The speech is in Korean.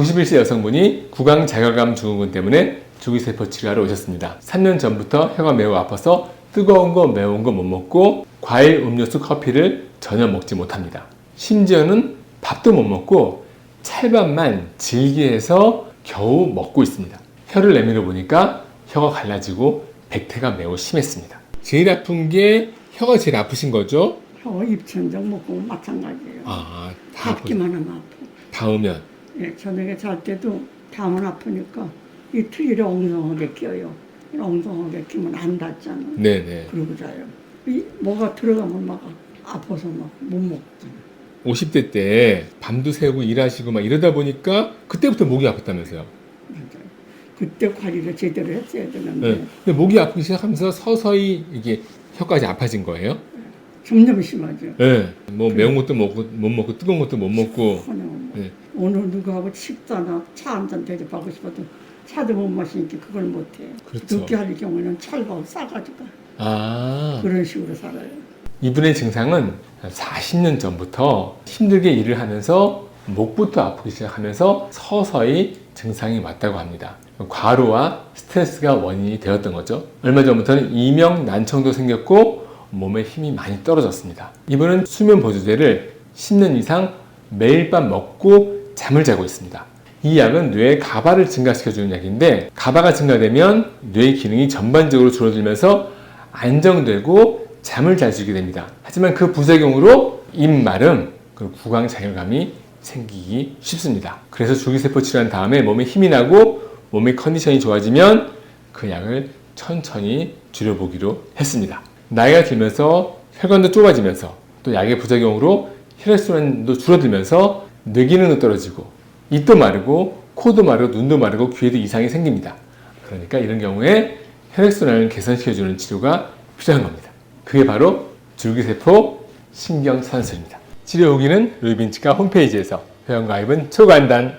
91세 여성분이 구강 자결감 증후군 때문에 줄기세포 치료하러 오셨습니다. 3년 전부터 혀가 매우 아파서 뜨거운 거 매운 거 못 먹고 과일, 음료수, 커피를 전혀 먹지 못합니다. 심지어는 밥도 못 먹고 찰밥만 질기해서 겨우 먹고 있습니다. 혀를 내밀어 보니까 혀가 갈라지고 백태가 매우 심했습니다. 제일 아픈 게 혀가 제일 아프신 거죠? 혀 입천장 먹고 마찬가지예요. 아, 다 아프- 닿기만 하면 아파. 닿으면 예, 저녁에 잘 때도 담은 아프니까 이 트일에 엉성하게 끼어요. 이 엉성하게 끼면 안 닿잖아. 네네. 그러고 자요. 이 뭐가 들어가면 막 아파서 막 못 먹잖아. 50대 때 밤도 새고 일하시고 막 이러다 보니까 그때부터 목이 아팠다면서요. 맞아요. 그때 관리를 제대로 했어야 되는데 네. 근데 목이 아프기 시작하면서 서서히 이게 혀까지 아파진 거예요. 점점 심하죠. 네. 뭐 매운 것도 먹고 못 먹고 뜨거운 것도 못 먹고. 네. 오늘 누구하고 식사나 차 한 잔 대접하고 싶어도 차도 못 마시니까 그걸 못해. 그렇죠. 늦게 할 경우에는 찰밥 싸가지고 아. 그런 식으로 살아요. 이분의 증상은 40년 전부터 힘들게 일을 하면서 목부터 아프기 시작하면서 서서히 증상이 왔다고 합니다. 과로와 스트레스가 원인이 되었던 거죠. 얼마 전부터는 이명 난청도 생겼고 몸에 힘이 많이 떨어졌습니다. 이분은 수면 보조제를 10년 이상 매일 밤 먹고 잠을 자고 있습니다. 이 약은 뇌의 가바를 증가시켜주는 약인데 가바가 증가되면 뇌의 기능이 전반적으로 줄어들면서 안정되고 잠을 잘 수 있게 됩니다. 하지만 그 부작용으로 입마름 그리고 구강 자결감이 생기기 쉽습니다. 그래서 줄기세포 치료한 다음에 몸에 힘이 나고 몸의 컨디션이 좋아지면 그 약을 천천히 줄여보기로 했습니다. 나이가 들면서 혈관도 좁아지면서 또 약의 부작용으로 혈액순환도 줄어들면서 뇌 기능도 떨어지고 입도 마르고 코도 마르고 눈도 마르고 귀에도 이상이 생깁니다. 그러니까 이런 경우에 혈액순환을 개선시켜주는 치료가 필요한 겁니다. 그게 바로 줄기세포 신경산술입니다. 치료 후기는 루이빈치과 홈페이지에서 회원가입은 초간단